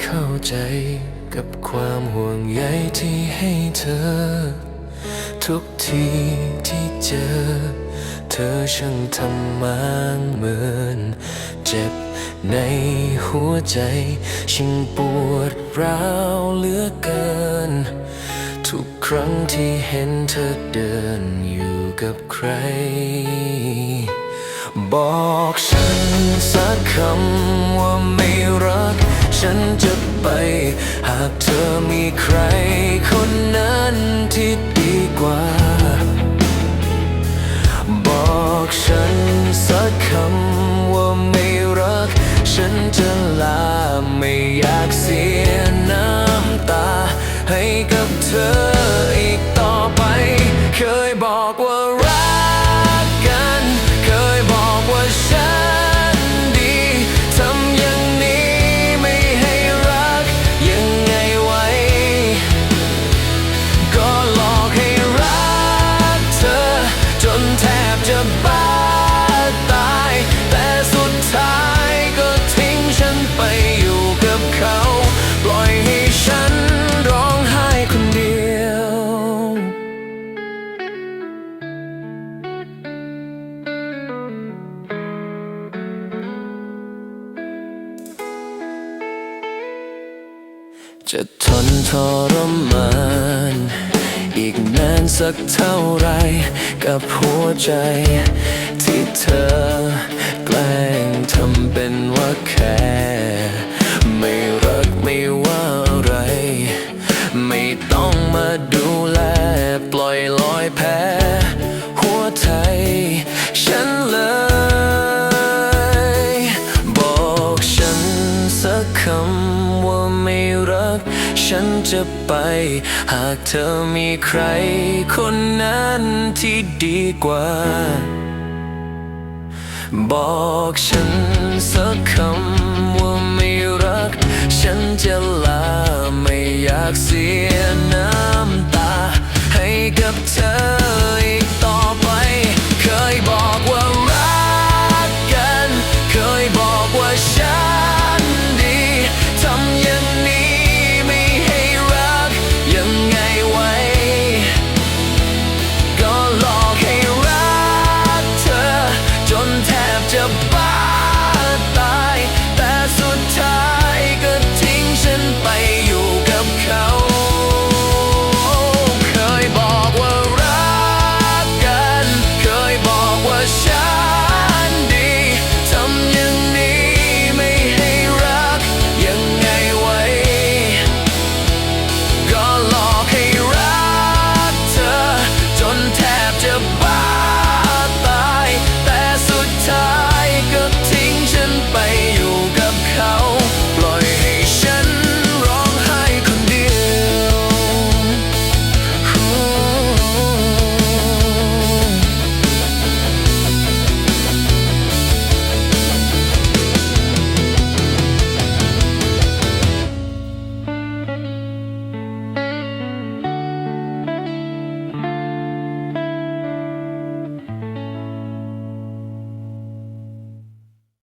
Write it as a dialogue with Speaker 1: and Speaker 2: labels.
Speaker 1: เข้าใจ กับความห่วงใยที่ให้เธอ ทุกทีที่เจอ เธอช่างทำมางเหมือนเจ็บในหัวใจช่างปวดร้าวเหลือเกิน ทุกครั้งที่เห็นเธอเดินอยู่กับใคร บอกฉันสักคำว่าไม่รัก ฉันจะไป หากเธอมีใครคนนั้นที่ดีกว่า บอกฉันสักคำว่าไม่รัก ฉันจะลาไม่อยากเสียน้ำตาให้กับเธอ จะทนทรมาน อีกนานสักเท่าไร กับหัวใจ ที่เธอ แกล้งทำเป็นว่าแค่ สักคำว่าไม่รัก ฉันจะไป หากเธอมีใคร คนนั้นที่ดีกว่า บอกฉันสักคำ